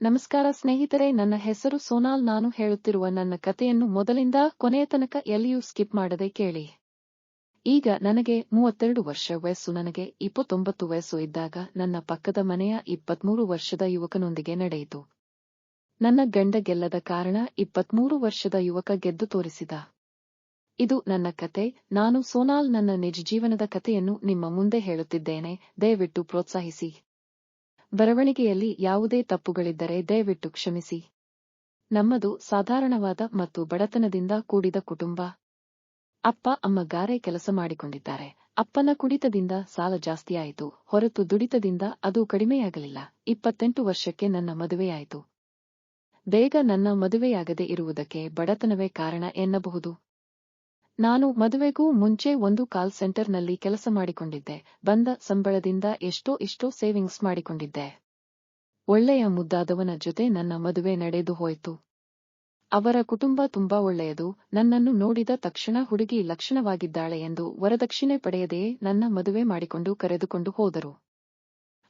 ನಮಸ್ಕಾರ ಸ್ನೇಹಿತರೆ, ನನ್ನ ಹೆಸರು ಸೋನಾಲ್. ನಾನು ಹೇಳುತ್ತಿರುವ ನನ್ನ ಕಥೆಯನ್ನು ಮೊದಲಿಂದ ಕೊನೆಯ ತನಕ ಎಲ್ಲಿಯೂ ಸ್ಕಿಪ್ ಮಾಡದೆ ಕೇಳಿ. ಈಗ ನನಗೆ ಮೂವತ್ತೆರಡು ವರ್ಷ ವಯಸ್ಸು. ನನಗೆ ಇಪ್ಪತ್ತೊಂಬತ್ತು ವಯಸ್ಸು ಇದ್ದಾಗ ನನ್ನ ಪಕ್ಕದ ಮನೆಯ ಇಪ್ಪತ್ಮೂರು ವರ್ಷದ ಯುವಕನೊಂದಿಗೆ ನಡೆಯಿತು. ನನ್ನ ಗಂಡ ಗೆಲ್ಲದ ಕಾರಣ ಇಪ್ಪತ್ಮೂರು ವರ್ಷದ ಯುವಕ ಗೆದ್ದು ತೋರಿಸಿದ. ಇದು ನನ್ನ ಕತೆ. ನಾನು ಸೋನಾಲ್ ನನ್ನ ನಿಜ ಜೀವನದ ಕಥೆಯನ್ನು ನಿಮ್ಮ ಮುಂದೆ ಹೇಳುತ್ತಿದ್ದೇನೆ. ದಯವಿಟ್ಟು ಪ್ರೋತ್ಸಾಹಿಸಿ. ಬರವಣಿಗೆಯಲ್ಲಿ ಯಾವುದೇ ತಪ್ಪುಗಳಿದ್ದರೆ ದಯವಿಟ್ಟು ಕ್ಷಮಿಸಿ. ನಮ್ಮದು ಸಾಧಾರಣವಾದ ಮತ್ತು ಬಡತನದಿಂದ ಕೂಡಿದ ಕುಟುಂಬ. ಅಪ್ಪ, ಅಮ್ಮ ಗಾರೆ ಕೆಲಸ ಮಾಡಿಕೊಂಡಿದ್ದಾರೆ. ಅಪ್ಪನ ಕುಡಿತದಿಂದ ಸಾಲ ಜಾಸ್ತಿಯಾಯಿತು. ಹೊರತು ದುಡಿತದಿಂದ ಅದು ಕಡಿಮೆಯಾಗಲಿಲ್ಲ. ಇಪ್ಪತ್ತೆಂಟು ವರ್ಷಕ್ಕೆ ನನ್ನ ಮದುವೆಯಾಯಿತು. ಬೇಗ ನನ್ನ ಮದುವೆಯಾಗದೆ ಇರುವುದಕ್ಕೆ ಬಡತನವೇ ಕಾರಣ ಎನ್ನಬಹುದು. ನಾನು ಮದುವೆಗೂ ಮುಂಚೆ ಒಂದು ಕಾಲ್ ಸೆಂಟರ್ನಲ್ಲಿ ಕೆಲಸ ಮಾಡಿಕೊಂಡಿದ್ದೆ. ಬಂದ ಸಂಬಳದಿಂದ ಎಷ್ಟೋ ಇಷ್ಟೋ ಸೇವಿಂಗ್ಸ್ ಮಾಡಿಕೊಂಡಿದ್ದೆ. ಒಳ್ಳೆಯ ಮುದ್ದಾದವನ ಜೊತೆ ನನ್ನ ಮದುವೆ ನಡೆದು ಹೋಯಿತು. ಅವರ ಕುಟುಂಬ ತುಂಬಾ ಒಳ್ಳೆಯದು. ನನ್ನನ್ನು ನೋಡಿದ ತಕ್ಷಣ ಹುಡುಗಿ ಲಕ್ಷಣವಾಗಿದ್ದಾಳೆ ಎಂದು ವರದಕ್ಷಿಣೆ ಪಡೆಯದೆಯೇ ನನ್ನ ಮದುವೆ ಮಾಡಿಕೊಂಡು ಕರೆದುಕೊಂಡು ಹೋದರು.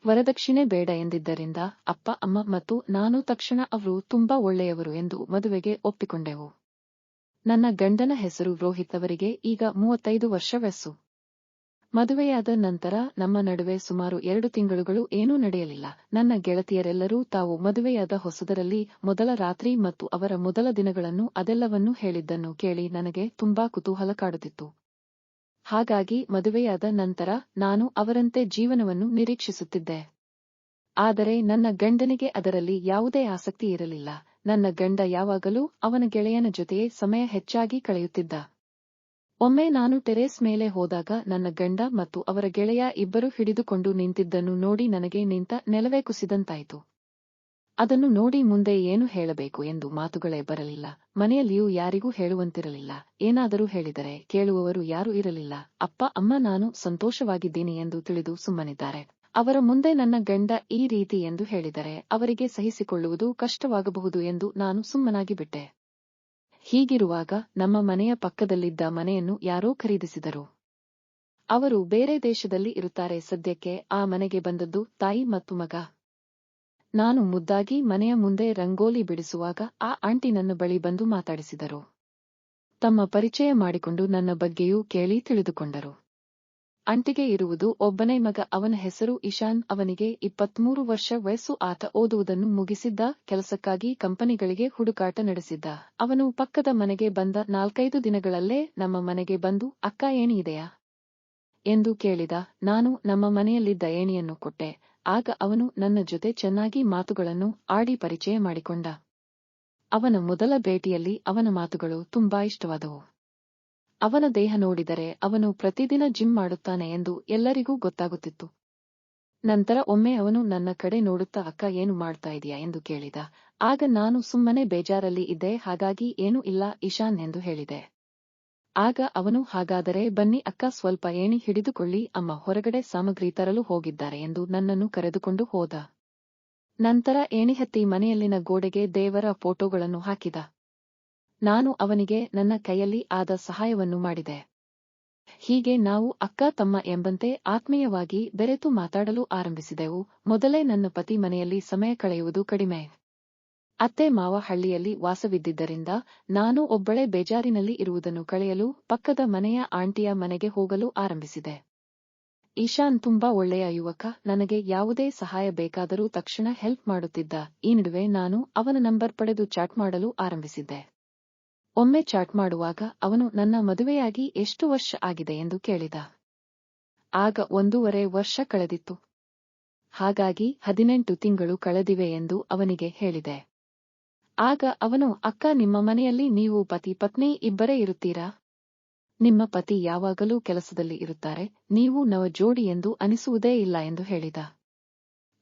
ವರದಕ್ಷಿಣೆ ಬೇಡ ಎಂದಿದ್ದರಿಂದ ಅಪ್ಪ, ಅಮ್ಮ ಮತ್ತು ನಾನು ತಕ್ಷಣ ಅವರು ತುಂಬಾ ಒಳ್ಳೆಯವರು ಎಂದು ಮದುವೆಗೆ ಒಪ್ಪಿಕೊಂಡೆವು. ನನ್ನ ಗಂಡನ ಹೆಸರು ರೋಹಿತ್ ಅವರಿಗೆ ಈಗ ಮೂವತ್ತೈದು ವರ್ಷ ವಯಸ್ಸು ಮದುವೆಯಾದ ನಂತರ ನಮ್ಮ ನಡುವೆ ಸುಮಾರು ಎರಡು ತಿಂಗಳುಗಳು ಏನೂ ನಡೆಯಲಿಲ್ಲ. ನನ್ನ ಗೆಳತಿಯರೆಲ್ಲರೂ ತಾವು ಮದುವೆಯಾದ ಹೊಸದರಲ್ಲಿ ಮೊದಲ ರಾತ್ರಿ ಮತ್ತು ಅವರ ಮೊದಲ ದಿನಗಳನ್ನು ಅದೆಲ್ಲವನ್ನೂ ಹೇಳಿದ್ದನ್ನು ಕೇಳಿ ನನಗೆ ತುಂಬಾ ಕುತೂಹಲ ಕಾಡುತ್ತಿತ್ತು. ಹಾಗಾಗಿ ಮದುವೆಯಾದ ನಂತರ ನಾನು ಅವರಂತೆ ಜೀವನವನ್ನು ನಿರೀಕ್ಷಿಸುತ್ತಿದ್ದೆ. ಆದರೆ ನನ್ನ ಗಂಡನಿಗೆ ಅದರಲ್ಲಿ ಯಾವುದೇ ಆಸಕ್ತಿ ಇರಲಿಲ್ಲ. ನನ್ನ ಗಂಡ ಯಾವಾಗಲೂ ಅವನ ಗೆಳೆಯನ ಜೊತೆಯೇ ಸಮಯ ಹೆಚ್ಚಾಗಿ ಕಳೆಯುತ್ತಿದ್ದ. ಒಮ್ಮೆ ನಾನು ಟೆರೇಸ್ ಮೇಲೆ ಹೋದಾಗ ನನ್ನ ಗಂಡ ಮತ್ತು ಅವರ ಗೆಳೆಯ ಇಬ್ಬರು ಹಿಡಿದುಕೊಂಡು ನಿಂತಿದ್ದನ್ನು ನೋಡಿ ನನಗೆ ನಿಂತ ನೆಲವೇ ಕುಸಿದಂತಾಯಿತು. ಅದನ್ನು ನೋಡಿ ಮುಂದೆ ಏನು ಹೇಳಬೇಕು ಎಂದು ಮಾತುಗಳೇ ಬರಲಿಲ್ಲ. ಮನೆಯಲ್ಲಿಯೂ ಯಾರಿಗೂ ಹೇಳುವಂತಿರಲಿಲ್ಲ. ಏನಾದರೂ ಹೇಳಿದರೆ ಕೇಳುವವರು ಯಾರೂ ಇರಲಿಲ್ಲ. ಅಪ್ಪ, ಅಮ್ಮ, ನಾನು ಸಂತೋಷವಾಗಿದ್ದೀನಿ ಎಂದು ತಿಳಿದು ಸುಮ್ಮನಿದ್ದಾರೆ. ಅವರ ಮುಂದೆ ನನ್ನ ಗಂಡ ಈ ರೀತಿ ಎಂದು ಹೇಳಿದರೆ ಅವರಿಗೆ ಸಹಿಸಿಕೊಳ್ಳುವುದು ಕಷ್ಟವಾಗಬಹುದು ಎಂದು ನಾನು ಸುಮ್ಮನಾಗಿ ಬಿಟ್ಟೆ. ಹೀಗಿರುವಾಗ ನಮ್ಮ ಮನೆಯ ಪಕ್ಕದಲ್ಲಿದ್ದ ಮನೆಯನ್ನು ಯಾರೋ ಖರೀದಿಸಿದರು. ಅವರು ಬೇರೆ ದೇಶದಲ್ಲಿ ಇರುತ್ತಾರೆ ಸದ್ಯಕ್ಕೆ ಆ ಮನೆಗೆ ಬಂದದ್ದು ತಾಯಿ ಮತ್ತು ಮಗ. ನಾನು ಮುದ್ದಾಗಿ ಮನೆಯ ಮುಂದೆ ರಂಗೋಲಿ ಬಿಡಿಸುವಾಗ ಆ ಆಂಟಿ ನನ್ನ ಬಳಿ ಬಂದು ಮಾತಾಡಿಸಿದರು. ತಮ್ಮ ಪರಿಚಯ ಮಾಡಿಕೊಂಡು ನನ್ನ ಬಗ್ಗೆಯೂ ಕೇಳಿ ತಿಳಿದುಕೊಂಡರು. ಅಂಟಿಗೆ ಇರುವುದು ಒಬ್ಬನೇ ಮಗ ಅವನ ಹೆಸರು ಇಶಾನ್. ಅವನಿಗೆ ಇಪ್ಪತ್ಮೂರು ವರ್ಷ ವಯಸ್ಸು. ಆತ ಓದುವುದನ್ನು ಮುಗಿಸಿದ್ದ, ಕೆಲಸಕ್ಕಾಗಿ ಕಂಪನಿಗಳಿಗೆ ಹುಡುಕಾಟ ನಡೆಸಿದ್ದ. ಅವನು ಪಕ್ಕದ ಮನೆಗೆ ಬಂದ ನಾಲ್ಕೈದು ದಿನಗಳಲ್ಲೇ ನಮ್ಮ ಮನೆಗೆ ಬಂದು, ಅಕ್ಕ ಏಣಿ ಇದೆಯಾ ಎಂದು ಕೇಳಿದ. ನಾನು ನಮ್ಮ ಮನೆಯಲ್ಲಿದ್ದ ಏಣಿಯನ್ನು ಕೊಟ್ಟೆ. ಆಗ ಅವನು ನನ್ನ ಜೊತೆ ಚೆನ್ನಾಗಿ ಮಾತುಗಳನ್ನು ಆಡಿ ಪರಿಚಯ ಮಾಡಿಕೊಂಡ. ಅವನ ಮೊದಲ ಭೇಟಿಯಲ್ಲಿ ಅವನ ಮಾತುಗಳು ತುಂಬಾ ಇಷ್ಟವಾದವು. ಅವನ ದೇಹ ನೋಡಿದರೆ ಅವನು ಪ್ರತಿದಿನ ಜಿಮ್ ಮಾಡುತ್ತಾನೆ ಎಂದು ಎಲ್ಲರಿಗೂ ಗೊತ್ತಾಗುತ್ತಿತ್ತು. ನಂತರ ಒಮ್ಮೆ ಅವನು ನನ್ನ ಕಡೆ ನೋಡುತ್ತಾ, ಅಕ್ಕ, ಏನು ಮಾಡ್ತಾ ಇದೆಯಾ? ಎಂದು ಕೇಳಿದ. ಆಗ ನಾನು ಸುಮ್ಮನೆ ಬೇಜಾರಲ್ಲಿ ಇದ್ದೆ, ಹಾಗಾಗಿ ಏನೂ ಇಲ್ಲ ಇಶಾನ್ ಎಂದು ಹೇಳಿದೆ. ಆಗ ಅವನು, ಹಾಗಾದರೆ ಬನ್ನಿ ಅಕ್ಕ, ಸ್ವಲ್ಪ ಏಣಿ ಹಿಡಿದುಕೊಳ್ಳಿ, ಅಮ್ಮ ಹೊರಗಡೆ ಸಾಮಗ್ರಿ ತರಲು ಹೋಗಿದ್ದಾರೆ ಎಂದು ನನ್ನನ್ನು ಕರೆದುಕೊಂಡು ಹೋದ. ನಂತರ ಏಣಿ ಹತ್ತಿ ಮನೆಯಲ್ಲಿನ ಗೋಡೆಗೆ ದೇವರ ಫೋಟೋಗಳನ್ನು ಹಾಕಿದ. ನಾನು ಅವನಿಗೆ ನನ್ನ ಕೈಯಲ್ಲಿ ಆದ ಸಹಾಯವನ್ನು ಮಾಡಿದೆ. ಹೀಗೆ ನಾವು ಅಕ್ಕ ತಮ್ಮ ಎಂಬಂತೆ ಆತ್ಮೀಯವಾಗಿ ಬೆರೆತು ಮಾತಾಡಲು ಆರಂಭಿಸಿದೆವು. ಮೊದಲೇ ನನ್ನ ಪತಿ ಮನೆಯಲ್ಲಿ ಸಮಯ ಕಳೆಯುವುದು ಕಡಿಮೆ. ಅತ್ತೆ ಮಾವ ಹಳ್ಳಿಯಲ್ಲಿ ವಾಸವಿದ್ದಿದ್ದರಿಂದ ನಾನು ಒಬ್ಬಳೇ ಬೇಜಾರಿನಲ್ಲಿ ಇರುವುದನ್ನು ಕಳೆಯಲು ಪಕ್ಕದ ಮನೆಯ ಆಂಟಿಯ ಮನೆಗೆ ಹೋಗಲು ಆರಂಭಿಸಿದೆ. ಈಶಾನ್ ತುಂಬಾ ಒಳ್ಳೆಯ ಯುವಕ, ನನಗೆ ಯಾವುದೇ ಸಹಾಯ ಬೇಕಾದರೂ ತಕ್ಷಣ ಹೆಲ್ಪ್ ಮಾಡುತ್ತಿದ್ದ. ಈ ನಡುವೆ ನಾನು ಅವನ ನಂಬರ್ ಪಡೆದು ಚಾಟ್ ಮಾಡಲು ಆರಂಭಿಸಿದ್ದೆ. ಒಮ್ಮೆ ಚಾಟ್ ಮಾಡುವಾಗ ಅವನು ನನ್ನ ಮದುವೆಯಾಗಿ ಎಷ್ಟು ವರ್ಷ ಆಗಿದೆ ಎಂದು ಕೇಳಿದ. ಆಗ ಒಂದೂವರೆ ವರ್ಷ ಕಳೆದಿತ್ತು. ಹಾಗಾಗಿ ಹದಿನೆಂಟು ತಿಂಗಳು ಕಳೆದಿವೆ ಎಂದು ಅವನಿಗೆ ಹೇಳಿದೆ. ಆಗ ಅವನು, ಅಕ್ಕ, ನಿಮ್ಮ ಮನೆಯಲ್ಲಿ ನೀವು ಪತಿ, ಪತ್ನಿ ಇಬ್ಬರೇ ಇರುತ್ತೀರಾ? ನಿಮ್ಮ ಪತಿ ಯಾವಾಗಲೂ ಕೆಲಸದಲ್ಲಿ ಇರುತ್ತಾರೆ, ನೀವು ನವ ಜೋಡಿ ಎಂದು ಅನಿಸುವುದೇ ಇಲ್ಲ ಎಂದು ಹೇಳಿದ.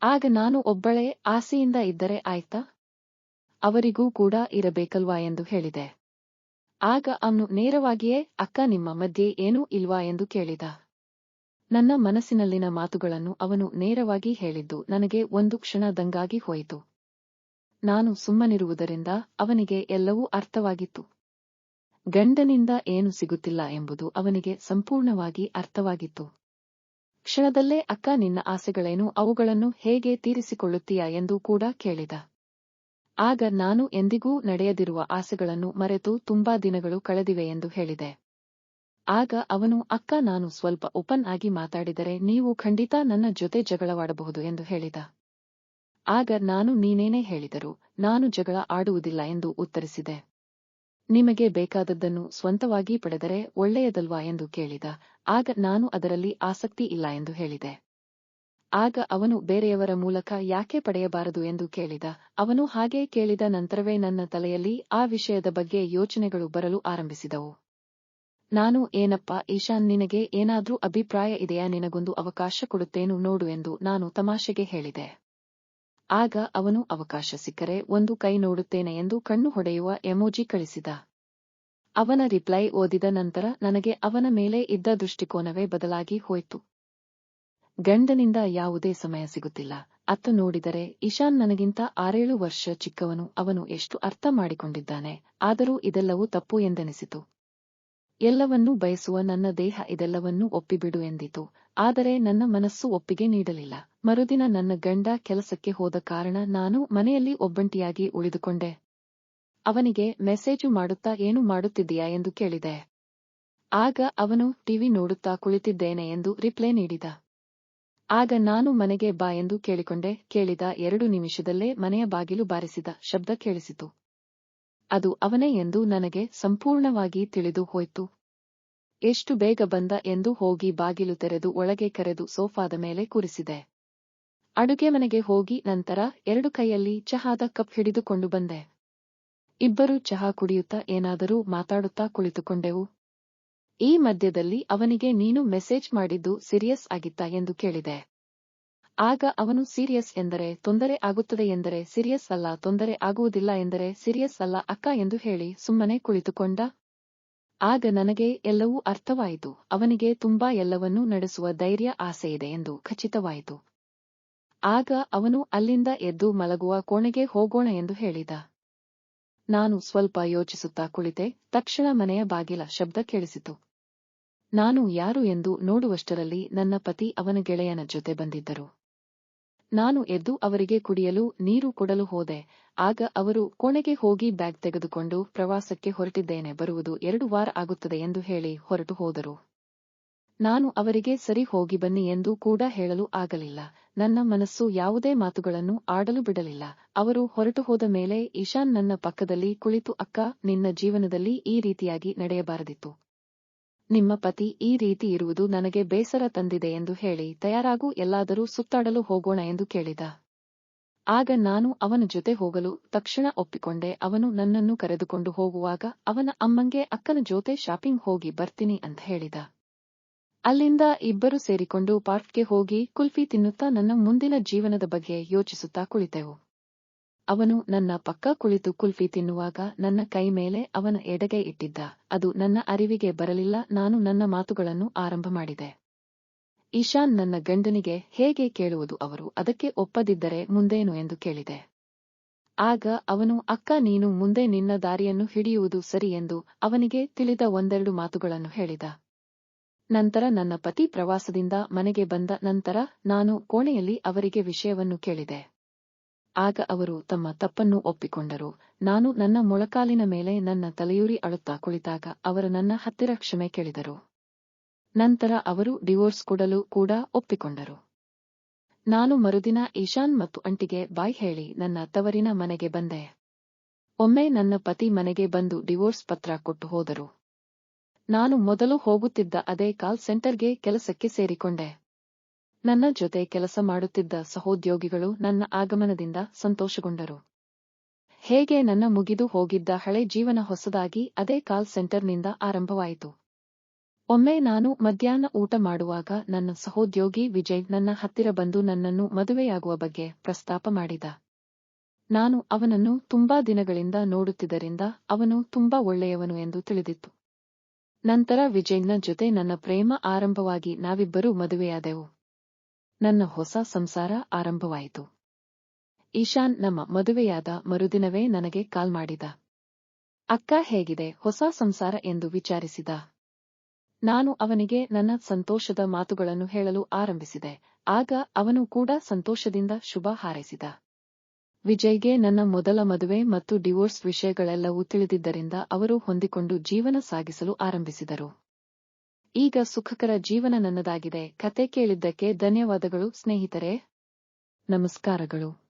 ಆಗ ನಾನು ಒಬ್ಬಳೇ ಆಸೆಯಿಂದ ಇದ್ದರೆ ಆಯ್ತಾ? ಅವರಿಗೂ ಕೂಡ ಇರಬೇಕಲ್ವಾ? ಎಂದು ಹೇಳಿದೆ. ಆಗ ಅವನು ನೇರವಾಗಿಯೇ, ಅಕ್ಕ, ನಿಮ್ಮ ಮಧ್ಯೆ ಏನೂ ಇಲ್ವಾ? ಎಂದು ಕೇಳಿದ. ನನ್ನ ಮನಸ್ಸಿನಲ್ಲಿನ ಮಾತುಗಳನ್ನು ಅವನು ನೇರವಾಗಿ ಹೇಳಿದ್ದು, ನನಗೆ ಒಂದು ಕ್ಷಣ ದಂಗಾಗಿ ಹೋಯಿತು. ನಾನು ಸುಮ್ಮನಿರುವುದರಿಂದ ಅವನಿಗೆ ಎಲ್ಲವೂ ಅರ್ಥವಾಗಿತ್ತು. ಗಂಡನಿಂದ ಏನು ಸಿಗುತ್ತಿಲ್ಲ ಎಂಬುದು ಅವನಿಗೆ ಸಂಪೂರ್ಣವಾಗಿ ಅರ್ಥವಾಗಿತ್ತು. ಕ್ಷಣದಲ್ಲೇ, ಅಕ್ಕ, ನಿನ್ನ ಆಸೆಗಳೇನು? ಅವುಗಳನ್ನು ಹೇಗೆ ತೀರಿಸಿಕೊಳ್ಳುತ್ತೀಯಾ? ಎಂದು ಕೂಡ ಕೇಳಿದ. ಆಗ ನಾನು ಎಂದಿಗೂ ನಡೆಯದಿರುವ ಆಸೆಗಳನ್ನು ಮರೆತು ತುಂಬಾ ದಿನಗಳು ಕಳೆದಿವೆ ಎಂದು ಹೇಳಿದೆ. ಆಗ ಅವನು, ಅಕ್ಕ, ನಾನು ಸ್ವಲ್ಪ ಓಪನ್ ಆಗಿ ಮಾತಾಡಿದರೆ ನೀವು ಖಂಡಿತ ನನ್ನ ಜೊತೆ ಜಗಳವಾಡಬಹುದು ಎಂದು ಹೇಳಿದ. ಆಗ ನಾನು ನೀನೇನೇ ಹೇಳಿದರು ನಾನು ಜಗಳ ಆಡುವುದಿಲ್ಲ ಎಂದು ಉತ್ತರಿಸಿದೆ. ನಿಮಗೆ ಬೇಕಾದದ್ದನ್ನು ಸ್ವಂತವಾಗಿ ಪಡೆದರೆ ಒಳ್ಳೆಯದಲ್ವಾ ಎಂದು ಕೇಳಿದ. ಆಗ ನಾನು ಅದರಲ್ಲಿ ಆಸಕ್ತಿ ಇಲ್ಲ ಎಂದು ಹೇಳಿದೆ. ಆಗ ಅವನು ಬೇರೆಯವರ ಮೂಲಕ ಯಾಕೆ ಪಡೆಯಬಾರದು ಎಂದು ಕೇಳಿದ. ಅವನು ಹಾಗೆ ಕೇಳಿದ ನಂತರವೇ ನನ್ನ ತಲೆಯಲ್ಲಿ ಆ ವಿಷಯದ ಬಗ್ಗೆ ಯೋಚನೆಗಳು ಬರಲು ಆರಂಭಿಸಿದವು. ನಾನು, ಏನಪ್ಪಾ, ಈಶಾನ್, ನಿನಗೆ ಏನಾದ್ರೂ ಅಭಿಪ್ರಾಯ ಇದೆಯಾ? ನಿನಗೊಂದು ಅವಕಾಶ ಕೊಡುತ್ತೇನು ನೋಡು ಎಂದು ನಾನು ತಮಾಷೆಗೆ ಹೇಳಿದೆ. ಆಗ ಅವನು, ಅವಕಾಶ ಸಿಕ್ಕರೆ ಒಂದು ಕೈ ನೋಡುತ್ತೇನೆ ಎಂದು ಕಣ್ಣು ಹೊಡೆಯುವ ಎಮೋಜಿ ಕಳಿಸಿದ. ಅವನ ರಿಪ್ಲೈ ಓದಿದ ನಂತರ ನನಗೆ ಅವನ ಮೇಲೆ ಇದ್ದ ದೃಷ್ಟಿಕೋನವೇ ಬದಲಾಗಿ ಹೋಯಿತು. ಗಂಡನಿಂದ ಯಾವುದೇ ಸಮಯ ಸಿಗುತ್ತಿಲ್ಲ. ಅತ್ತ ನೋಡಿದರೆ ಇಶಾನ್ ನನಗಿಂತ ಆರೇಳು ವರ್ಷ ಚಿಕ್ಕವನು, ಅವನು ಎಷ್ಟು ಅರ್ಥ ಮಾಡಿಕೊಂಡಿದ್ದಾನೆ. ಆದರೂ ಇದೆಲ್ಲವೂ ತಪ್ಪು ಎಂದೆನಿಸಿತು. ಎಲ್ಲವನ್ನೂ ಬಯಸುವ ನನ್ನ ದೇಹ ಇದೆಲ್ಲವನ್ನೂ ಒಪ್ಪಿಬಿಡು ಎಂದಿತು. ಆದರೆ ನನ್ನ ಮನಸ್ಸು ಒಪ್ಪಿಗೆ ನೀಡಲಿಲ್ಲ. ಮರುದಿನ ನನ್ನ ಗಂಡ ಕೆಲಸಕ್ಕೆ ಹೋದ ಕಾರಣ ನಾನು ಮನೆಯಲ್ಲಿ ಒಬ್ಬಂಟಿಯಾಗಿ ಉಳಿದುಕೊಂಡೆ. ಅವನಿಗೆ ಮೆಸೇಜು ಮಾಡುತ್ತಾ ಏನು ಮಾಡುತ್ತಿದ್ದೀಯಾ ಎಂದು ಕೇಳಿದೆ. ಆಗ ಅವನು ಟಿವಿ ನೋಡುತ್ತಾ ಕುಳಿತಿದ್ದೇನೆ ಎಂದು ರಿಪ್ಲೈ ನೀಡಿದ. ಆಗ ನಾನು ಮನೆಗೆ ಬಾ ಎಂದು ಕೇಳಿಕೊಂಡೆ. ಕೇಳಿದ ಎರಡು ನಿಮಿಷದಲ್ಲೇ ಮನೆಯ ಬಾಗಿಲು ಬಾರಿಸಿದ ಶಬ್ದ ಕೇಳಿಸಿತು. ಅದು ಅವನೇ ಎಂದು ನನಗೆ ಸಂಪೂರ್ಣವಾಗಿ ತಿಳಿದು ಹೋಯ್ತು. ಎಷ್ಟು ಬೇಗ ಬಂದ ಎಂದು ಹೋಗಿ ಬಾಗಿಲು ತೆರೆದು ಒಳಗೆ ಕರೆದು ಸೋಫಾದ ಮೇಲೆ ಕೂರಿಸಿದೆ. ಅಡುಗೆ ಮನೆಗೆ ಹೋಗಿ ನಂತರ ಎರಡು ಕೈಯಲ್ಲಿ ಚಹಾದ ಕಪ್ ಹಿಡಿದುಕೊಂಡು ಬಂದೆ. ಇಬ್ಬರು ಚಹಾ ಕುಡಿಯುತ್ತಾ ಏನಾದರೂ ಮಾತಾಡುತ್ತಾ ಕುಳಿತುಕೊಂಡೆವು. ಈ ಮಧ್ಯದಲ್ಲಿ ಅವನಿಗೆ ನೀನು ಮೆಸೇಜ್ ಮಾಡಿದ್ದು ಸೀರಿಯಸ್ ಆಗಿತ್ತಾ ಎಂದು ಕೇಳಿದೆ. ಆಗ ಅವನು ಸೀರಿಯಸ್ ಎಂದರೆ ತೊಂದರೆ ಆಗುತ್ತದೆ ಎಂದರೆ ಸೀರಿಯಸ್ ಅಲ್ಲ, ತೊಂದರೆ ಆಗುವುದಿಲ್ಲ ಎಂದರೆ ಸೀರಿಯಸ್ ಅಲ್ಲ, ಅಕ್ಕ ಎಂದು ಹೇಳಿ ಸುಮ್ಮನೆ ಕುಳಿತುಕೊಂಡ. ಆಗ ನನಗೆ ಎಲ್ಲವೂ ಅರ್ಥವಾಯಿತು, ಅವನಿಗೆ ತುಂಬಾ ಎಲ್ಲವನ್ನೂ ನಡೆಸುವ ಧೈರ್ಯ ಆಸೆಯಿದೆ ಎಂದು ಖಚಿತವಾಯಿತು. ಆಗ ಅವನು ಅಲ್ಲಿಂದ ಎದ್ದು ಮಲಗುವ ಕೋಣೆಗೆ ಹೋಗೋಣ ಎಂದು ಹೇಳಿದ. ನಾನು ಸ್ವಲ್ಪ ಯೋಚಿಸುತ್ತಾ ಕುಳಿತೆ, ತಕ್ಷಣ ಮನೆಯ ಬಾಗಿಲ ಶಬ್ದ ಕೇಳಿಸಿತು. ನಾನು ಯಾರು ಎಂದು ನೋಡುವಷ್ಟರಲ್ಲಿ ನನ್ನ ಪತಿ ಅವನ ಗೆಳೆಯನ ಜೊತೆ ಬಂದಿದ್ದರು. ನಾನು ಎದ್ದು ಅವರಿಗೆ ಕುಡಿಯಲು ನೀರು ಕೊಡಲು ಹೋದೆ. ಆಗ ಅವರು ಕೋಣೆಗೆ ಹೋಗಿ ಬ್ಯಾಗ್ ತೆಗೆದುಕೊಂಡು ಪ್ರವಾಸಕ್ಕೆ ಹೊರಟಿದ್ದೇನೆ. ಬರುವುದು ಎರಡು ವಾರ ಆಗುತ್ತದೆ ಎಂದು ಹೇಳಿ ಹೊರಟು ಹೋದರು. ನಾನು ಅವರಿಗೆ ಸರಿ ಹೋಗಿ ಬನ್ನಿ ಎಂದು ಕೂಡ ಹೇಳಲು ಆಗಲಿಲ್ಲ. ನನ್ನ ಮನಸ್ಸು ಯಾವುದೇ ಮಾತುಗಳನ್ನು ಆಡಲು ಬಿಡಲಿಲ್ಲ. ಅವರು ಹೊರಟು ಹೋದ ಮೇಲೆ ಇಶಾನ್ ನನ್ನ ಪಕ್ಕದಲ್ಲಿ ಕುಳಿತು, ಅಕ್ಕ, ನಿನ್ನ ಜೀವನದಲ್ಲಿ ಈ ರೀತಿಯಾಗಿ ನಡೆಯಬಾರದಿತ್ತು. ನಿಮ್ಮ ಪತಿ ಈ ರೀತಿ ಇರುವುದು ನನಗೆ ಬೇಸರ ತಂದಿದೆ ಎಂದು ಹೇಳಿ ತಯಾರಾಗೂ ಎಲ್ಲಾದರೂ ಸುತ್ತಾಡಲು ಹೋಗೋಣ ಎಂದು ಕೇಳಿದ. ಆಗ ನಾನು ಅವನ ಜೊತೆ ಹೋಗಲು ತಕ್ಷಣ ಒಪ್ಪಿಕೊಂಡೆ. ಅವನು ನನ್ನನ್ನು ಕರೆದುಕೊಂಡು ಹೋಗುವಾಗ ಅವನ ಅಮ್ಮಂಗೆ, ಅಕ್ಕನ ಜೊತೆ ಶಾಪಿಂಗ್ ಹೋಗಿ ಬರ್ತೀನಿ ಅಂತ ಹೇಳಿದ. ಅಲ್ಲಿಂದ ಇಬ್ಬರು ಸೇರಿಕೊಂಡು ಪಾರ್ಕ್ಗೆ ಹೋಗಿ ಕುಲ್ಫಿ ತಿನ್ನುತ್ತಾ ನನ್ನ ಮುಂದಿನ ಜೀವನದ ಬಗ್ಗೆ ಯೋಚಿಸುತ್ತಾ ಕುಳಿತೆವು. ಅವನು ನನ್ನ ಪಕ್ಕ ಕುಳಿತು ಕುಲ್ಫಿ ತಿನ್ನುವಾಗ ನನ್ನ ಕೈ ಮೇಲೆ ಅವನ ಎಡಗೈ ಇಟ್ಟಿದ್ದ. ಅದು ನನ್ನ ಅರಿವಿಗೆ ಬರಲಿಲ್ಲ, ನಾನು ನನ್ನ ಮಾತುಗಳನ್ನು ಆರಂಭ ಮಾಡಿದೆ. ಈಶಾನ್ ನನ್ನ ಗಂಡನಿಗೆ ಹೇಗೆ ಕೇಳುವುದು ಅವರು, ಅದಕ್ಕೆ ಒಪ್ಪದಿದ್ದರೆ ಮುಂದೇನು ಎಂದು ಕೇಳಿದೆ. ಆಗ ಅವನು, ಅಕ್ಕ, ನೀನು ಮುಂದೆ ನಿನ್ನ ದಾರಿಯನ್ನು ಹಿಡಿಯುವುದು ಸರಿ ಎಂದು ಅವನಿಗೆ ತಿಳಿದ ಒಂದೆರಡು ಮಾತುಗಳನ್ನು ಹೇಳಿದ. ನಂತರ ನನ್ನ ಪತಿ ಪ್ರವಾಸದಿಂದ ಮನೆಗೆ ಬಂದ ನಂತರ ನಾನು ಕೋಣೆಯಲ್ಲಿ ಅವರಿಗೆ ವಿಷಯವನ್ನು ಕೇಳಿದೆ. ಆಗ ಅವರು ತಮ್ಮ ತಪ್ಪನ್ನು ಒಪ್ಪಿಕೊಂಡರು. ನಾನು ನನ್ನ ಮೊಳಕಾಲಿನ ಮೇಲೆ ನನ್ನ ತಲೆಯೂರಿ ಅಳುತ್ತಾ ಕುಳಿತಾಗ ಅವರು ನನ್ನ ಹತ್ತಿರ ಕ್ಷಮೆ ಕೇಳಿದರು. ನಂತರ ಅವರು ಡಿವೋರ್ಸ್ ಕೊಡಲು ಕೂಡ ಒಪ್ಪಿಕೊಂಡರು. ನಾನು ಮರುದಿನ ಈಶಾನ್ ಮತ್ತು ಅಂಟಿಗೆ ಬಾಯ್ ಹೇಳಿ ನನ್ನ ತವರಿನ ಮನೆಗೆ ಬಂದೆ. ಒಮ್ಮೆ ನನ್ನ ಪತಿ ಮನೆಗೆ ಬಂದು ಡಿವೋರ್ಸ್ ಪತ್ರ ಕೊಟ್ಟು ಹೋದರು. ನಾನು ಮೊದಲು ಹೋಗುತ್ತಿದ್ದ ಅದೇ ಕಾಲ್ ಸೆಂಟರ್ಗೆ ಕೆಲಸಕ್ಕೆ ಸೇರಿಕೊಂಡೆ. ನನ್ನ ಜೊತೆ ಕೆಲಸ ಮಾಡುತ್ತಿದ್ದ ಸಹೋದ್ಯೋಗಿಗಳು ನನ್ನ ಆಗಮನದಿಂದ ಸಂತೋಷಗೊಂಡರು. ಹೇಗೆ ನನ್ನ ಮುಗಿದು ಹೋಗಿದ್ದ ಹಳೆ ಜೀವನ ಹೊಸದಾಗಿ ಅದೇ ಕಾಲ್ ಸೆಂಟರ್ನಿಂದ ಆರಂಭವಾಯಿತು. ಒಮ್ಮೆ ನಾನು ಮಧ್ಯಾಹ್ನ ಊಟ ಮಾಡುವಾಗ ನನ್ನ ಸಹೋದ್ಯೋಗಿ ವಿಜಯ್ ನನ್ನ ಹತ್ತಿರ ಬಂದು ನನ್ನನ್ನು ಮದುವೆಯಾಗುವ ಬಗ್ಗೆ ಪ್ರಸ್ತಾಪ ಮಾಡಿದ. ನಾನು ಅವನನ್ನು ತುಂಬಾ ದಿನಗಳಿಂದ ನೋಡುತ್ತಿದ್ದರಿಂದ ಅವನು ತುಂಬಾ ಒಳ್ಳೆಯವನು ಎಂದು ತಿಳಿದಿತ್ತು. ನಂತರ ವಿಜಯ್ನ ಜೊತೆ ನನ್ನ ಪ್ರೇಮ ಆರಂಭವಾಗಿ ನಾವಿಬ್ಬರೂ ಮದುವೆಯಾದೆವು. ನನ್ನ ಹೊಸ ಸಂಸಾರ ಆರಂಭವಾಯಿತು. ಈಶಾನ್ ನಮ್ಮ ಮದುವೆಯಾದ ಮರುದಿನವೇ ನನಗೆ ಕಾಲ್ ಮಾಡಿದ. ಅಕ್ಕ ಹೇಗಿದೆ, ಹೊಸ ಸಂಸಾರ ಎಂದು ವಿಚಾರಿಸಿದ. ನಾನು ಅವನಿಗೆ ನನ್ನ ಸಂತೋಷದ ಮಾತುಗಳನ್ನು ಹೇಳಲು ಆರಂಭಿಸಿದೆ, ಆಗ ಅವನು ಕೂಡ ಸಂತೋಷದಿಂದ ಶುಭ ಹಾರೈಸಿದ. ವಿಜಯ್ಗೆ ನನ್ನ ಮೊದಲ ಮದುವೆ ಮತ್ತು ಡಿವೋರ್ಸ್ ವಿಷಯಗಳೆಲ್ಲವೂ ತಿಳಿದಿದ್ದರಿಂದ ಅವರು ಹೊಂದಿಕೊಂಡು ಜೀವನ ಸಾಗಿಸಲು ಆರಂಭಿಸಿದರು. ಈಗ ಸುಖಕರ ಜೀವನ ನನ್ನದಾಗಿದೆ ಕತೆ ಕೇಳಿದ್ದಕ್ಕೆ ಧನ್ಯವಾದಗಳು ಸ್ನೇಹಿತರೆ. ನಮಸ್ಕಾರಗಳು.